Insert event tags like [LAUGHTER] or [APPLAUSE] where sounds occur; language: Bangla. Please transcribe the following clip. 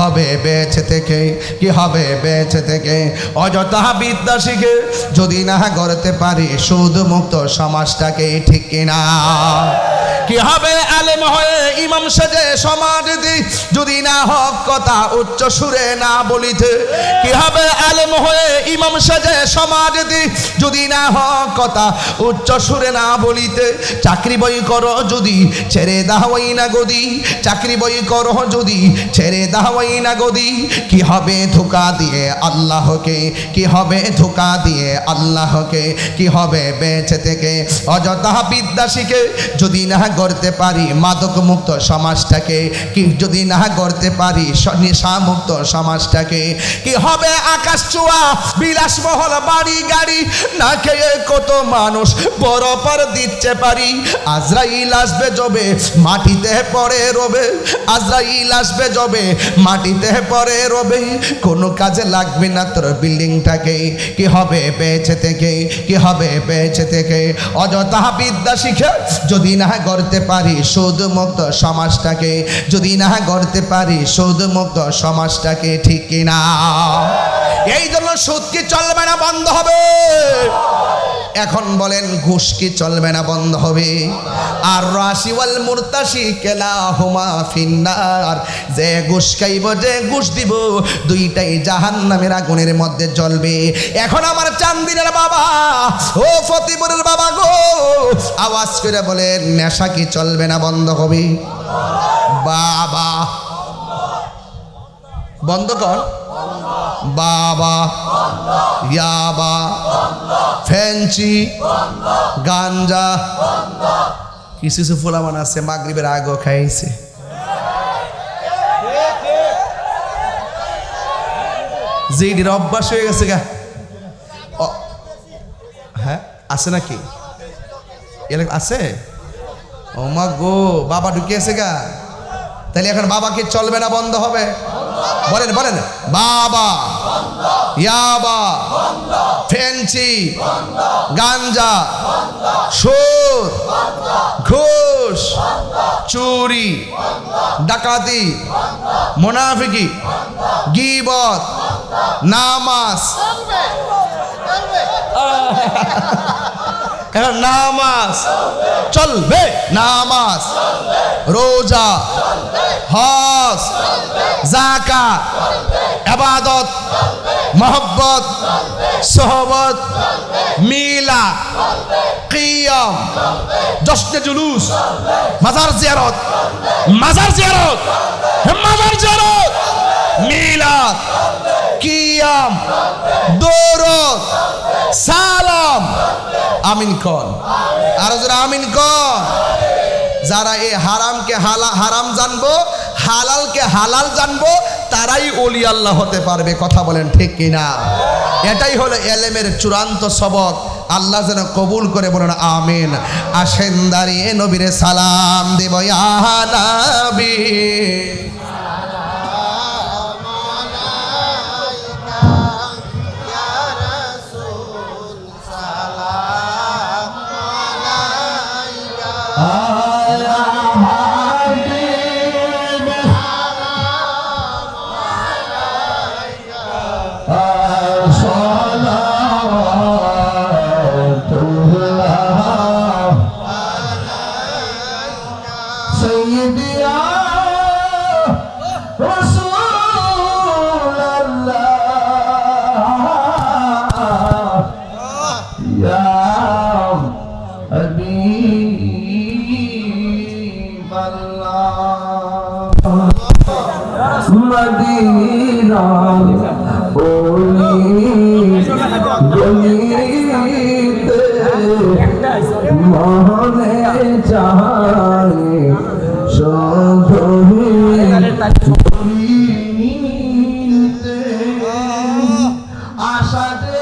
হবে বেঁচে থেকে? কি হবে বেঁচে থেকে? অযথা বিদ্যা শিখে যদি না গড়তে পারি সুদ মুক্ত সমাজটাকে ঠিক কিনা? কি হবে আলেম হয়ে ইমাম সেজে সমাজ দি যদি না হক কথা উচ্চ সুরে না বলিতে, কি হবে আলেম হয়ে ইমাম সেজে সমাজ দি। যদি না হক কথা, উচ্চ সুরে না বলিতে, চাকরি বই করো যদি, ছেড়ে দাওয়াই না গদি চাকরি বই করো যদি, ছেড়ে দাওয়াই না গদি কি হবে ধোকা দিয়ে আল্লাহকে? কি হবে ধোকা দিয়ে আল্লাহকে? কি হবে বেঁচে থেকে? অযথা বিদ্যা শিখে যদি না গড়তে পারি, মাদক মুক্ত সমাজটাকে। কি যদি না গড়তে পারি, স- নেশা মুক্ত সমাজটাকে। কি হবে আকাশ চুয়া বিলাসমহল বাড়ি গাড়ি, না খেয়ে কত মানুষ বড় পর দিচ্ছে পারি। আজরাইল আসবে জবে মাটিতে পড়ে রবে। আজরাইল আসবে জবে মাটিতে পড়ে রবে। কোনো কাজে লাগবে না তোর বিল্ডিংটাকে। কি হবে বেঁচে থেকে, কি হবে বেঁচে থেকে? অযথা বিদ্যা শিখে যদি না গড়তে পারি মুক্ত সমাজটাকে, যদি না গড়তে পারি মুক্ত সমাজটাকে, ঠিক কিনা? এই জন্য সুদ কি চলবে না বন্ধ হবে? এখন বলেন, ঘুষ কি চলবে না বন্ধ হবে? আর রাশি ওয়াল মুরতাসি কেলা হুমা ফিন্নার। যে ঘুষ খাইব, যে ঘুষ দিব, দুইটাই জাহান নামের আগুনের মধ্যে জ্বলবে। এখন আমার চান্দিনের বাবা, ও ফতিপুরের বাবা গো, আওয়াজ করে বলেন, নেশা কি চলবে না বন্ধ হবে? বাবা বন্ধ কর বাবা, ইয়াবা ফ্যান্সি গাঞ্জা। কিছু কিছু ফুলামান আছে, মাগরিবের আগও খাইছে। যেটির অভ্যাস হয়ে গেছে গা। হ্যাঁ আছে নাকি? এলাকা আছে? ও মা গো, বাবা ঢুকিয়েছে গা। তাহলে এখন বাবাকে চলবে না, বন্ধ হবে। বলেন বলেন। বাবা ইয়াবা ফেন্সি গাঞ্জা সুর ঘুষ চুরি ডাকাতি মোনাফিকি গিবত নামাজ। [LAUGHS] এখন নামাজ। চলবে। নামাজ। রোজা। হজ। জাকাত আবাদত। মোহব্বত। সোহবত। মিলা কিয়াম। জশ্নে জুলুস। মাজার জিয়ারত। মাজার জিয়ারত। মাজার জিয়ারত। মিলাদ। কিয়াম। দৌরত। সালাম। আমিন কন। আর যারা আমিন কন। যারা এই হারামকে হালা হারাম জানব, হালালকে হালাল জানব, তারাই অলি আল্লাহ হতে পারবে, কথা বলেন ঠিক কিনা? এটাই হলো এলেমের চূড়ান্ত সবক আল্লাহ যেন কবুল করে বলেন, আমিন। আসেন দাঁড়িয়ে নবীরে সালাম দেব, ইয়া মদিনা ওলি গলিতে মহলে চায় সধরিতে আশাতে